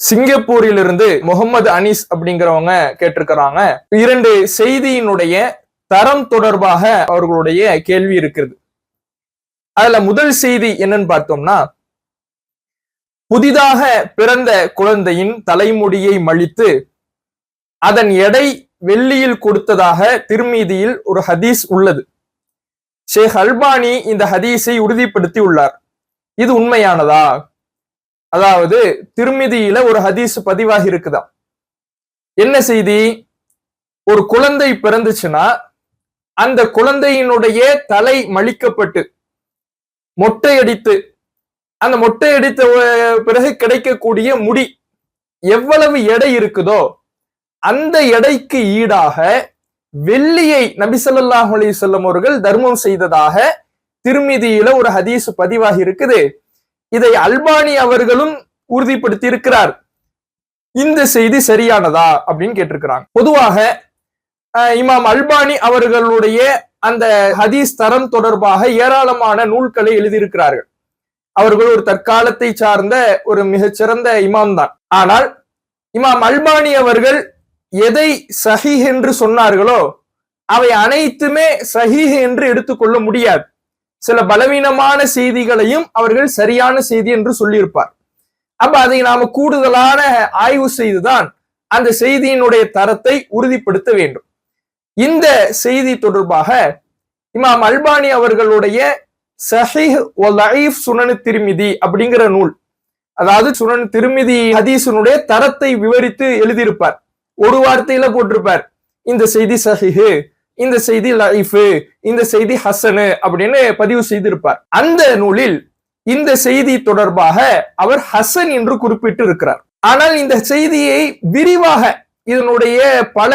சிங்கப்பூரிலிருந்து முகமது அனீஸ் அப்படிங்கிறவங்க கேட்டிருக்கிறாங்க. இரண்டு செய்தியினுடைய தரம் தொடர்பாக அவர்களுடைய கேள்வி இருக்கிறது. அதுல முதல் செய்தி என்னன்னு பார்த்தோம்னா புதிதாக பிறந்த குழந்தையின் தலைமுடியை மழித்து அதன் எடை வெள்ளியில் கொடுத்ததாக திருமீதியில் ஒரு ஹதீஸ் உள்ளது. ஷேக் அல்பானி இந்த ஹதீஸை உறுதிப்படுத்தி உள்ளார் இது உண்மையானதா? அதாவது திருமிதியில ஒரு ஹதீஸ் பதிவாகி இருக்குதா என்ன செய்தி? ஒரு குழந்தை பிறந்துச்சுன்னா அந்த குழந்தையினுடைய தலை மலிக்கப்பட்டு மொட்டையடித்து அந்த மொட்டையடித்த பிறகு கிடைக்கக்கூடிய முடி எவ்வளவு எடை இருக்குதோ அந்த எடைக்கு ஈடாக வெள்ளியை நபிசல்லாஹ் அலி அலைஹி அவர்கள் தர்மம் செய்ததாக திருமிதியில ஒரு ஹதீஸ் பதிவாகி இருக்குது. இதை அல்பானி அவர்களும் உறுதிப்படுத்தி இருக்கிறார் இந்த செய்தி சரியானதா அப்படின்னு கேட்டிருக்கிறாங்க. பொதுவாக அஹ், இமாம் அல்பானி அவர்களுடைய அந்த ஹதீஸ் தரம் தொடர்பாக ஏராளமான நூல்களை எழுதியிருக்கிறார்கள். அவர்கள் ஒரு தற்காலத்தை சார்ந்த ஒரு மிகச்சிறந்த இமாம் தான். ஆனால் இமாம் அல்பானி அவர்கள் எதை சஹி என்று சொன்னார்களோ அவை அனைத்துமே சஹி என்று எடுத்துக்கொள்ள முடியாது. சில பலவீனமான செய்திகளையும் அவர்கள் சரியான செய்தி என்று சொல்லியிருப்பார். அப்ப அதை நாம கூடுதலான ஆய்வு செய்துதான் அந்த செய்தியினுடைய தரத்தை உறுதிப்படுத்த வேண்டும். இந்த செய்தி தொடர்பாக இமாம் அல்பானி அவர்களுடைய சஹிஹ் சுனனு திருமிதி அப்படிங்கிற நூல் அதாவது சுனன் திருமிதி ஹதீசனுடைய தரத்தை விவரித்து எழுதியிருப்பார். ஒரு வார்த்தையில போட்டிருப்பார். இந்த செய்தி சஹிஹு இந்த செய்தி லைஃபு இந்த செய்தி ஹசனு அப்படின்னு பதிவு செய்திருப்பார். அந்த நூலில் இந்த செய்தி தொடர்பாக அவர் ஹசன் என்று குறிப்பிட்டு இருக்கிறார் ஆனால் இந்த செய்தியை விரிவாக இதனுடைய பல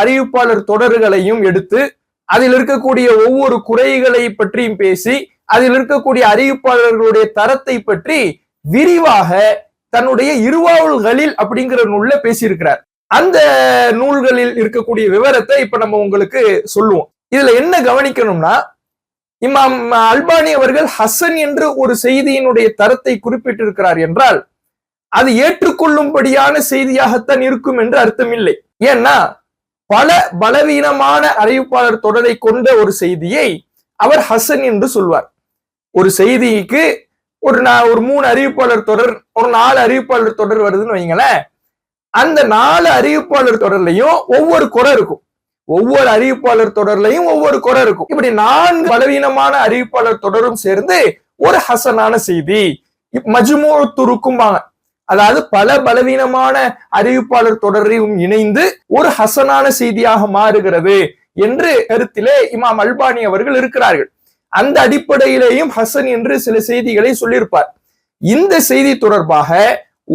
அறிவிப்பாளர் தொடர்களையும் எடுத்து அதில் இருக்கக்கூடிய ஒவ்வொரு குறைகளை பற்றியும் பேசி அதில் இருக்கக்கூடிய அறிவிப்பாளர்களுடைய தரத்தை பற்றி விரிவாக தன்னுடைய இருவாவல்களில் அப்படிங்கிற நூல்ல பேசியிருக்கிறார். அந்த நூல்களில் இருக்கக்கூடிய விவரத்தை இப்ப நம்ம உங்களுக்கு சொல்லுவோம். இதுல என்ன கவனிக்கணும்னா இமாம் அல்பானி அவர்கள் ஹசன் என்று ஒரு செய்தியினுடைய தரத்தை குறிப்பிட்டிருக்கிறார் என்றால் அது ஏற்றுக்கொள்ளும்படியான செய்தியாகத்தான் இருக்கும் என்று அர்த்தம் இல்லை ஏன்னா பல பலவீனமான அறிவிப்பாளர் தொடரை கொண்ட ஒரு செய்தியை அவர் ஹசன் என்று சொல்வார். ஒரு செய்திக்கு ஒரு நா- ஒரு மூணு அறிவிப்பாளர் தொடர் ஒரு நாலு அறிவிப்பாளர் தொடர் வருதுன்னு வைங்களேன் அந்த நாலு அறிவிப்பாளர் தொடர்லயும் ஒவ்வொரு குறை இருக்கும். ஒவ்வொரு அறிவிப்பாளர் தொடர்லயும் ஒவ்வொரு குறை இருக்கும். இப்படி நான்கு பலவீனமான அறிவிப்பாளர் தொடரும் சேர்ந்து ஒரு ஹசனான செய்தி. மஜ்மூ துருக்கும்பாங்க. அதாவது பல பலவீனமான அறிவிப்பாளர் தொடரையும் இணைந்து ஒரு ஹசனான செய்தியாக மாறுகிறது என்று கருத்திலே இமாம் அல்பானி அவர்கள் இருக்கிறார்கள். அந்த அடிப்படையிலேயும் ஹசன் என்று சில செய்திகளை சொல்லியிருப்பார். இந்த செய்தி தொடர்பாக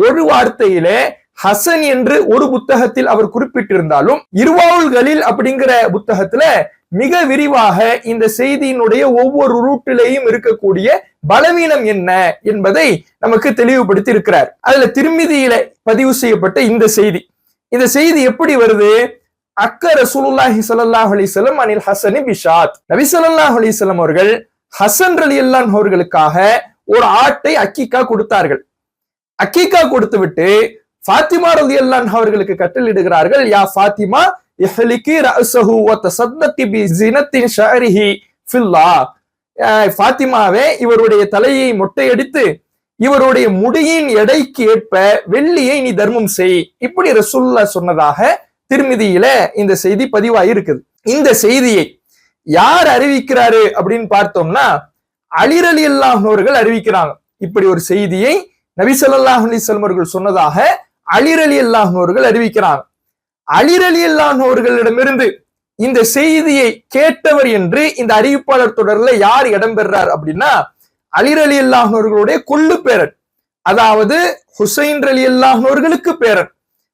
ஒரு வார்த்தையிலே ஹசன் என்று ஒரு புத்தகத்தில் அவர் குறிப்பிட்டிருந்தாலும் இருவாவுல்களில் அப்படிங்கிற புத்தகத்துல மிக விரிவாக இந்த செய்தியினுடைய ஒவ்வொரு ரூட்டிலையும் இருக்கக்கூடிய பலவீனம் என்ன என்பதை நமக்கு தெளிவுபடுத்தி இருக்கிறார் அதுல திருமிதியில பதிவு செய்யப்பட்ட இந்த செய்தி. இந்த செய்தி எப்படி வருது? அக்க ரசூலுல்லாஹி ஸல்லல்லாஹு அலைஹி அனில் ஹசனி பிஷாத் நபி ஸல்லல்லாஹு அலைஹி அவர்கள் ஹசன் அலி அல்லான் அவர்களுக்காக ஒரு ஆட்டை அக்கீக்கா கொடுத்தார்கள். அக்கீக்கா கொடுத்து விட்டு ஃபாத்திமா ரலியல்லாஹு அவர்களுக்கு கட்டளிடுகிறார்கள் யா ஃபாத்திமா இஹ்லிகி ரஅஸஹு வ தஸத்தகி பி ஜினத்தின் ஷஅரிஹி ஃபில்லா. அஹ் ஃபாத்திமாவே இவருடைய தலையை மொட்டையடித்து இவருடைய முடியின் எடைக்கு ஏற்ப வெள்ளியை நீ தர்மம் செய். இப்படி ரசுல்லா சொன்னதாக திருமிதியில இந்த செய்தி பதிவாயிருக்குது. இந்த செய்தியை யார் அறிவிக்கிறாரு அப்படின்னு பார்த்தோம்னா அலிர் அல்லாஹ் அல்லாஹர்கள் அறிவிக்கிறாங்க. இப்படி ஒரு செய்தியை நபி ஸல்லல்லாஹு அவர்கள் சொன்னதாக அலிர் அலி அல்லாஹர்கள் அறிவிக்கிறாங்க அலிர் அலி அல்லாஹர்களிடமிருந்து இந்த செய்தியை கேட்டவர் என்று இந்த அறிவிப்பாளர் தொடர்ல யார் இடம்பெறார் அப்படின்னா அலிர் அலி அல்லாஹர்களுடைய கொள்ளு பேரன். அதாவது ஹுசைன் அலி அல்லாஹர்களுக்கு பேரன்.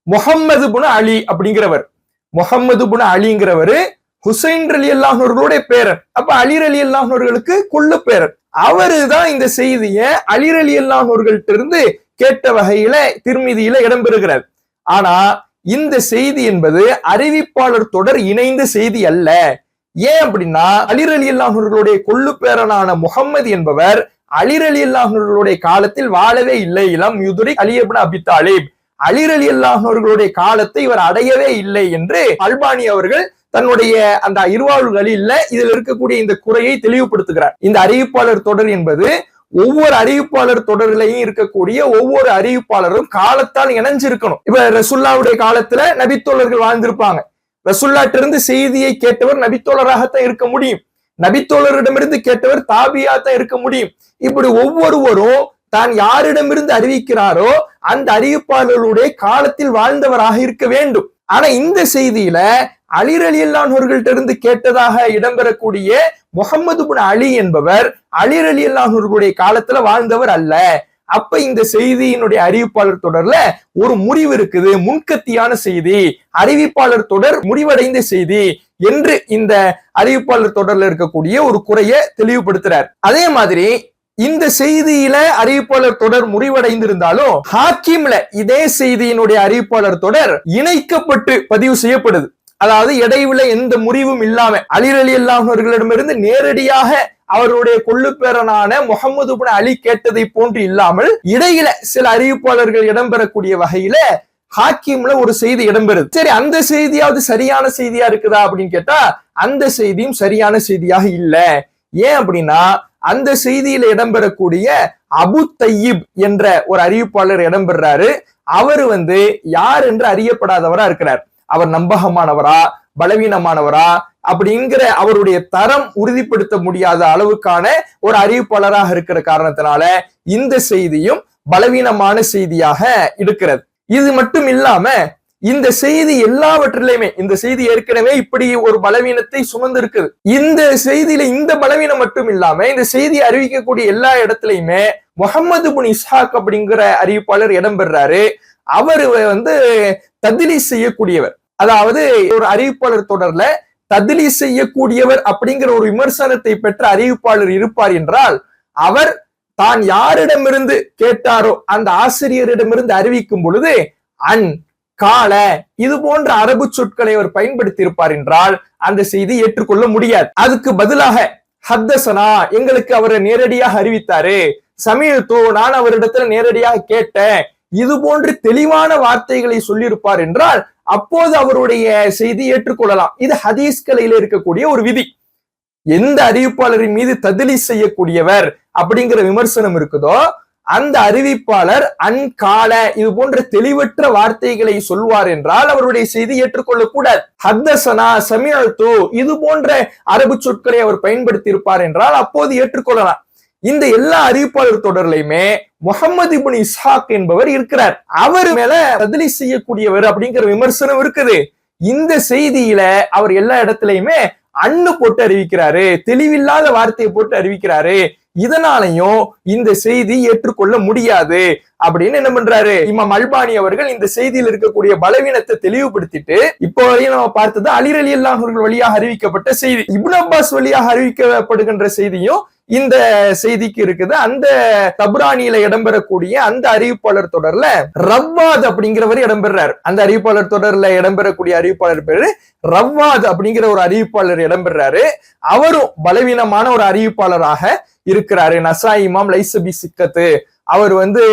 முகம்மது புன அலி அப்படிங்கிறவர். முகம்மது புன அலிங்கிறவரு ஹுசைன் அலி அல்லாஹர்களுடைய பேரன். அப்ப அலிர் அலி அல்லாஹர்களுக்கு கொள்ளு பேரன். அவரு தான் இந்த செய்தியை அலிர் அலி அல்லாஹர்கள்ட்ட இருந்து கேட்ட வகையில திருமதியில இடம்பெறுகிறார் ஆனா இந்த செய்தி என்பது அறிவிப்பாளர் தொடர் இணைந்த செய்தி அல்ல. ஏன் அப்படின்னா அலிர் அலி அல்லாஹர்களுடைய கொள்ளு பேரனான முகம்மது என்பவர் அலிர் அலி அல்லாஹர்களுடைய காலத்தில் வாழவே இல்லை. இளம் யுதுரி அலியபின் அபி தாலிப். அலிர் அலி அல்லாஹர்களுடைய காலத்தை இவர் அடையவே இல்லை என்று அல்பானி அவர்கள் தன்னுடைய அந்த இருவாழ்களில் இதில் இருக்கக்கூடிய இந்த குறையை தெளிவுபடுத்துகிறார். இந்த அறிவிப்பாளர் தொடர் என்பது ஒவ்வொரு அறிவிப்பாளர் தொடர்லையும் இருக்கக்கூடிய ஒவ்வொரு அறிவிப்பாளரும் காலத்தால் இணைஞ்சிருக்கணும். இப்ப ரசுல்லாவுடைய காலத்துல நபித்தோழர்கள் வாழ்ந்திருப்பாங்க. ரசுல்லாட்ட இருந்து செய்தியை கேட்டவர் நபித்தோழராகத்தான் இருக்க முடியும். நபித்தோழரிடமிருந்து கேட்டவர் தாபியா தான் இருக்க முடியும். இப்படி ஒவ்வொருவரும் தான் யாரிடமிருந்து அறிவிக்கிறாரோ அந்த அறிவிப்பாளர்களுடைய காலத்தில் வாழ்ந்தவராக இருக்க வேண்டும். ஆனா இந்த செய்தியில அலிர் இருந்து கேட்டதாக இடம்பெறக்கூடிய முகமது புன் அலி என்பவர் அலிர் அலி அல்லாஹர்களுடைய காலத்துல வாழ்ந்தவர் அல்ல. அப்ப இந்த செய்தியினுடைய அறிவிப்பாளர் தொடர்ல ஒரு முறிவு இருக்குது முன்கத்தியான செய்தி. அறிவிப்பாளர் தொடர் முடிவடைந்த செய்தி என்று இந்த அறிவிப்பாளர் தொடர்ல இருக்கக்கூடிய ஒரு குறைய தெளிவுபடுத்துறார். அதே மாதிரி இந்த செய்தியில அறிவிப்பாளர் தொடர் முடிவடைந்திருந்தாலும் ஹாக்கிம்ல இதே செய்தியினுடைய அறிவிப்பாளர் தொடர் இணைக்கப்பட்டு பதிவு செய்யப்படுது. அதாவது இடைவில எந்த முறிவும் இல்லாம அலிர் அலி அல்லாஹர்களிடமிருந்து நேரடியாக அவருடைய கொள்ளுப்பேரனான முகமது அலி கேட்டதை போன்று இல்லாமல் இடையில சில அறிவிப்பாளர்கள் இடம்பெறக்கூடிய வகையில ஹாக்கிம்ல ஒரு செய்தி இடம்பெறுது. சரி அந்த செய்தியாவது சரியான செய்தியா இருக்குதா அப்படின்னு கேட்டா அந்த செய்தியும் சரியான செய்தியாக இல்ல. ஏன் அப்படின்னா அந்த செய்தியில இடம்பெறக்கூடிய அபு தையீப் என்ற ஒரு அறிவிப்பாளர் இடம்பெறாரு. அவர் வந்து யார் என்று அறியப்படாதவரா இருக்கிறார். அவர் நம்பகமானவரா பலவீனமானவரா அப்படிங்கிற அவருடைய தரம் உறுதிப்படுத்த முடியாத அளவுக்கான ஒரு அறிவிப்பாளராக இருக்கிற காரணத்தினால இந்த செய்தியும் பலவீனமான செய்தியாக இருக்கிறது. இது மட்டும் இல்லாம இந்த செய்தி எல்லாவற்றிலையுமே இந்த செய்தி ஏற்கனவே இப்படி ஒரு பலவீனத்தை சுமந்து இருக்குது. இந்த செய்தியில இந்த பலவீனம் மட்டும் இல்லாம இந்த செய்தி அறிவிக்கக்கூடிய எல்லா இடத்துலயுமே முகமது புன் இஸ்ஹாக் அப்படிங்கிற அறிவிப்பாளர் இடம்பெறாரு அவர் வந்து ததிலி செய்யக்கூடியவர். அதாவது ஒரு அறிவிப்பாளர் தொடர்ல ததிலி செய்யக்கூடியவர் அப்படிங்கிற ஒரு விமர்சனத்தை பெற்ற அறிவிப்பாளர் இருப்பார் என்றால் அவர் தான் யாரிடமிருந்து கேட்டாரோ அந்த ஆசிரியரிடமிருந்து அறிவிக்கும் பொழுது அன் கால இது போன்ற அரபு சொற்களை அவர் பயன்படுத்தி இருப்பார் என்றால் அந்த செய்தி ஏற்றுக்கொள்ள முடியாது. அதுக்கு பதிலாக ஹத்தசனா எங்களுக்கு அவரை நேரடியாக அறிவித்தாரு. சமீர் நான் அவரிடத்துல நேரடியாக கேட்டேன். இது போன்று தெளிவான வார்த்தைகளை சொல்லியிருப்பார் என்றால் அப்போது அவருடைய செய்தி ஏற்றுக்கொள்ளலாம். இது ஹதீஸ் கலையில இருக்கக்கூடிய ஒரு விதி. எந்த அறிவிப்பாளரின் மீது ததிலி செய்யக்கூடியவர் அப்படிங்கிற விமர்சனம் இருக்குதோ அந்த அறிவிப்பாளர் அன்கால இது போன்ற தெளிவற்ற வார்த்தைகளை சொல்வார் என்றால் அவருடைய செய்தி ஏற்றுக்கொள்ள கூட ஹத்தசனா சமியழ்த்து இது போன்ற அரபு சொற்களை அவர் பயன்படுத்தி இருப்பார் என்றால் அப்போது ஏற்றுக்கொள்ளலாம். இந்த எல்லா அறிவிப்பாளர் தொடர்லையுமே முகமது இபுன் இஸ்ஹாக் என்பவர் இருக்கிறார். அவர் மேல பதிலி செய்யக்கூடியவர் அப்படிங்கிற விமர்சனம் இருக்குது. இந்த செய்தியில அவர் எல்லா இடத்துலயுமே அண்ணு போட்டு அறிவிக்கிறாரு தெளிவில்லாத வார்த்தையை போட்டு அறிவிக்கிறாரு. இதனாலையும் இந்த செய்தி ஏற்றுக்கொள்ள முடியாது அப்படின்னு என்ன பண்றாரு? இமாம் அல்பானி அவர்கள் இந்த செய்தியில் இருக்கக்கூடிய பலவீனத்தை தெளிவுபடுத்திட்டு இப்போ வரையும் நம்ம பார்த்தது அலிரலி அல்லாஹர்கள் வழியாக அறிவிக்கப்பட்ட செய்தி. இப்னு அப்பாஸ் வழியாக அறிவிக்கப்படுகின்ற செய்தியும் இந்த செய்திக்கு இருக்குது. அந்த தப்ரானியில இடம்பெறக்கூடிய அந்த அறிவிப்பாளர் தொடர்ல ரவ்வாத் அப்படிங்கிறவர் இடம்பெறாரு. அந்த அறிவிப்பாளர் தொடர்ல இடம்பெறக்கூடிய அறிவிப்பாளர் பேரு ரவ்வாத் அப்படிங்கிற ஒரு அறிவிப்பாளர் இடம்பெறாரு. அவரும் பலவீனமான ஒரு அறிவிப்பாளராக இருக்கிறாரு. நசா இமாம் லைசபி சிக்கத்து. அவர் வந்து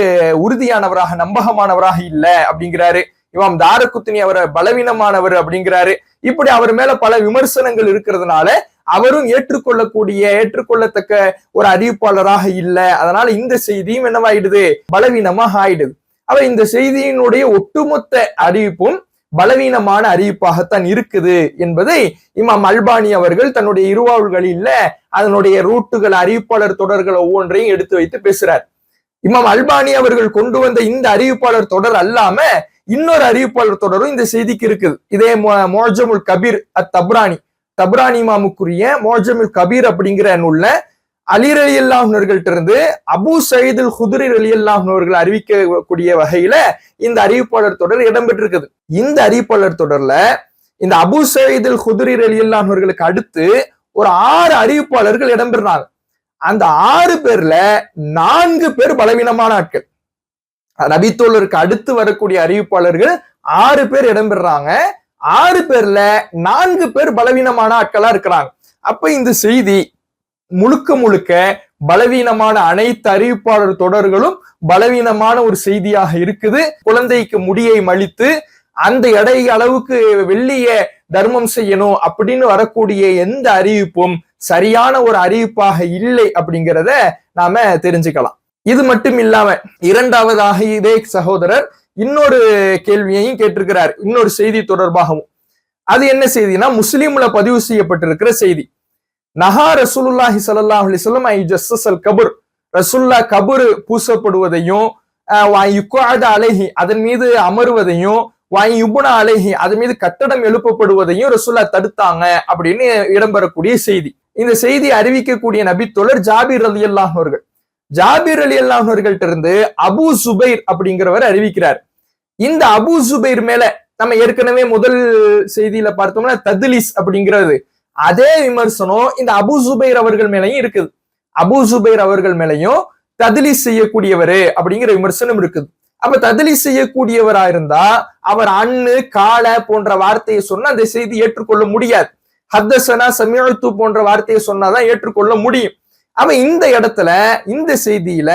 உறுதியானவராக நம்பகமானவராக இல்ல அப்படிங்கிறாரு. இமாம் தாரகுத்தினி அவரை பலவீனமானவர் அப்படிங்கிறாரு. இப்படி அவர் மேல பல விமர்சனங்கள் இருக்கிறதுனால அவரும் ஏற்றுக்கொள்ளக்கூடிய ஏற்றுக்கொள்ளத்தக்க ஒரு அறிவிப்பாளராக இல்லை. அதனால இந்த செய்தியும் என்னவாயிடுது? பலவீனமாக ஆயிடுது. அவ இந்த செய்தியினுடைய ஒட்டுமொத்த அறிவிப்பும் பலவீனமான அறிவிப்பாகத்தான் இருக்குது என்பதை இமாம் அல்பானி அவர்கள் தன்னுடைய இருவாவுகளில் அதனுடைய ரூட்டுகள் அறிவிப்பாளர் தொடர்கள் ஒவ்வொன்றையும் எடுத்து வைத்து பேசுறார். இமாம் அல்பானி அவர்கள் கொண்டு வந்த இந்த அறிவிப்பாளர் தொடர் அல்லாம இன்னொரு அறிவிப்பாளர் தொடரும் இந்த செய்திக்கு இருக்குது. இதே மோஜமுல் கபீர் அத் தப்ரானி தப்ரானி மாமுக்குரிய மோஜமுல் கபீர் அப்படிங்கிற நூல்ல அலிர் அலி அல்லாஹர்கள்ட்ட இருந்து அபு சயீதுல் ஹுதுரி அலி அல்லாஹர்கள் அறிவிக்கக்கூடிய வகையில இந்த அறிவிப்பாளர் தொடர் இடம்பெற்றிருக்குது. இந்த அறிவிப்பாளர் தொடர்ல இந்த அபு சயீதுல் ஹுதுரி அலி அல்லாஹர்களுக்கு அடுத்து ஒரு ஆறு அறிவிப்பாளர்கள் இடம்பெறாங்க அந்த ஆறு பேர்ல நான்கு பேர் பலவீனமான ஆட்கள். நபித்தோழருக்கு அடுத்து வரக்கூடிய அறிவிப்பாளர்கள் ஆறு பேர் இடம்பெறாங்க ஆறு பேர்ல நான்கு பேர் பலவீனமான ஆட்களா இருக்கிறாங்க. அப்ப இந்த செய்தி முழுக்க முழுக்க பலவீனமான அனைத்து அறிவிப்பாளர் தொடர்களும் பலவீனமான ஒரு செய்தியாக இருக்குது. குழந்தைக்கு முடியை மலித்து அந்த எடை அளவுக்கு வெள்ளிய தர்மம் செய்யணும் அப்படின்னு வரக்கூடிய எந்த அறிவிப்பும் சரியான ஒரு அறிவிப்பாக இல்லை அப்படிங்கிறத நாம தெரிஞ்சுக்கலாம். இது மட்டும் இல்லாம இரண்டாவதாக இதே சகோதரர் இன்னொரு கேள்வியையும் கேட்டிருக்கிறார். இன்னொரு செய்தி தொடர்பாகவும். அது என்ன செய்தினா முஸ்லீம்ல பதிவு செய்யப்பட்டிருக்கிற செய்தி. நஹா ரசூலுல்லாஹி ஸல்லல்லாஹு அலைஹி வஸல்லம் ஐ ஜஸ்ஸல் கபுர். ரசுல்லா கபுர் பூசப்படுவதையும் யுக்காத அலைஹி அதன் மீது அமருவதையும் வாய் யுபுனா அலைஹி அதன் மீது கட்டடம் எழுப்பப்படுவதையும் ரசுல்லா தடுத்தாங்க அப்படின்னு இடம்பெறக்கூடிய செய்தி. இந்த செய்தி அறிவிக்கக்கூடிய நபி தொடர் ஜாபீர் ரலி அல்லாஹர்கள் ஜாபீர் அலி அல்லாஹர்கள்ட்ட இருந்து அபு சுபைர் அப்படிங்கிறவர் அறிவிக்கிறார். இந்த அபு சுபைர் மேல நம்ம ஏற்கனவே முதல் செய்தியில பார்த்தோம்னா தத்லிஸ் அப்படிங்கிறது. அதே விமர்சனம் இந்த அபு சுபைர் அவர்கள் மேலையும் இருக்குது. அபு சுபைர் அவர்கள் மேலையும் தத்லிஸ் செய்யக்கூடியவரு அப்படிங்கிற விமர்சனம் இருக்குது. அப்ப தத்லிஸ் செய்யக்கூடியவரா இருந்தா அவர் அண்ணு கால போன்ற வார்த்தையை சொன்னா அந்த செய்தி ஏற்றுக்கொள்ள முடியாது. ஹத்தசனா சமயத்து போன்ற வார்த்தையை சொன்னாதான் ஏற்றுக்கொள்ள முடியும். அப்ப இந்த இடத்துல இந்த செய்தியில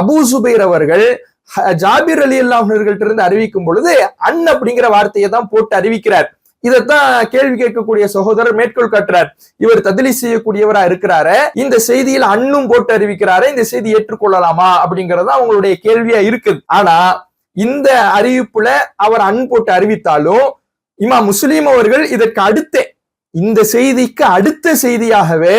அபு சுபைர் அவர்கள் ஜாபிர் அலி அல்லாஹர்கள்ட்ட இருந்து அறிவிக்கும் பொழுது அன் அப்படிங்கிற வார்த்தையை தான் போட்டு அறிவிக்கிறார். இதைத்தான் கேள்வி கேட்கக்கூடிய சகோதரர் மேற்கோள் காட்டுறார். இவர் ததிலி செய்யக்கூடியவரா இருக்கிறாரு இந்த செய்தியில் அண்ணும் போட்டு அறிவிக்கிறாரு இந்த செய்தி ஏற்றுக்கொள்ளலாமா அப்படிங்கறது அவங்களுடைய கேள்வியா இருக்குது. ஆனா இந்த அறிவிப்புல அவர் அன் போட்டு அறிவித்தாலும் இமா முஸ்லீம் அவர்கள் இதற்கு அடுத்த இந்த செய்திக்கு அடுத்த செய்தியாகவே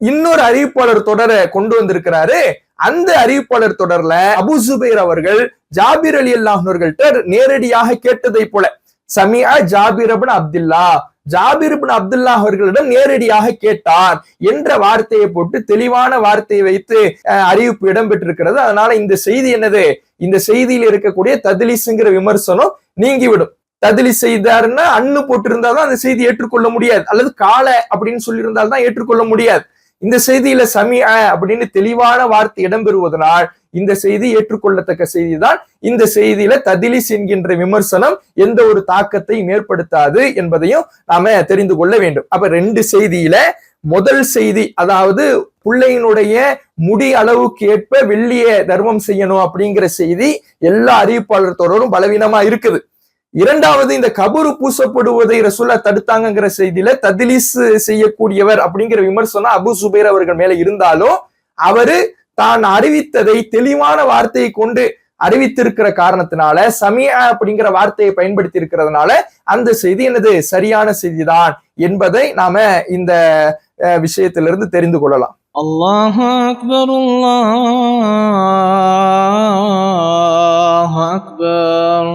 இன்னொரு அறிவிப்பாளர் தொடரை கொண்டு வந்திருக்கிறாரு. அந்த அறிவிப்பாளர் தொடர்ல அபு சுபைர் அவர்கள் ஜாபிர் அலி அல்லாஹர்கள்ட்ட நேரடியாக கேட்டதை போல சமியா ஜாபிர் அபின் அப்துல்லா. ஜாபிர் இப்னு அப்துல்லா அவர்களிடம் நேரடியாக கேட்டார் என்ற வார்த்தையை போட்டு தெளிவான வார்த்தையை வைத்து அஹ், அறிவிப்பு இடம்பெற்றிருக்கிறது. அதனால இந்த செய்தி என்னது? இந்த செய்தியில் இருக்கக்கூடிய ததிலிசுங்கிற விமர்சனம் நீங்கிவிடும். ததிலி செய்தாருன்னா அன்னு போட்டிருந்தாதான் அந்த செய்தி ஏற்றுக்கொள்ள முடியாது. அல்லது காலை அப்படின்னு சொல்லியிருந்தால்தான் ஏற்றுக்கொள்ள முடியாது. இந்த செய்தியில சமி அப்படின்னு தெளிவான வார்த்தை இடம்பெறுவதனால் இந்த செய்தி ஏற்றுக்கொள்ளத்தக்க செய்திதான். இந்த செய்தியில ததிலிஸ் என்கின்ற விமர்சனம் எந்த ஒரு தாக்கத்தையும் ஏற்படுத்தாது என்பதையும் நாம தெரிந்து கொள்ள வேண்டும். அப்ப ரெண்டு செய்தியில முதல் செய்தி அதாவது பிள்ளையினுடைய முடி அளவுக்கு ஏற்ப வெள்ளிய தர்மம் செய்யணும் அப்படிங்கிற செய்தி எல்லா அறிவிப்பாளர் தொடரும் பலவீனமா இருக்குது. இரண்டாவது இந்த கபரு பூசப்படுவதை ரசூல்லா தடுத்தாங்கிற செய்தியில ததிலீஸ் செய்யக்கூடியவர் அப்படிங்கிற விமர்சனம் அபு சுபேர் அவர்கள் மேல இருந்தாலும் அவரு தான் அறிவித்ததை தெளிவான வார்த்தையை கொண்டு அறிவித்திருக்கிற காரணத்தினால சமியா அப்படிங்கிற வார்த்தையை பயன்படுத்தி இருக்கிறதுனால அந்த செய்தி எனது சரியான செய்திதான் என்பதை நாம இந்த விஷயத்திலிருந்து தெரிந்து கொள்ளலாம். அல்லாஹ் அக்பர் அல்லாஹ் அக்பர்.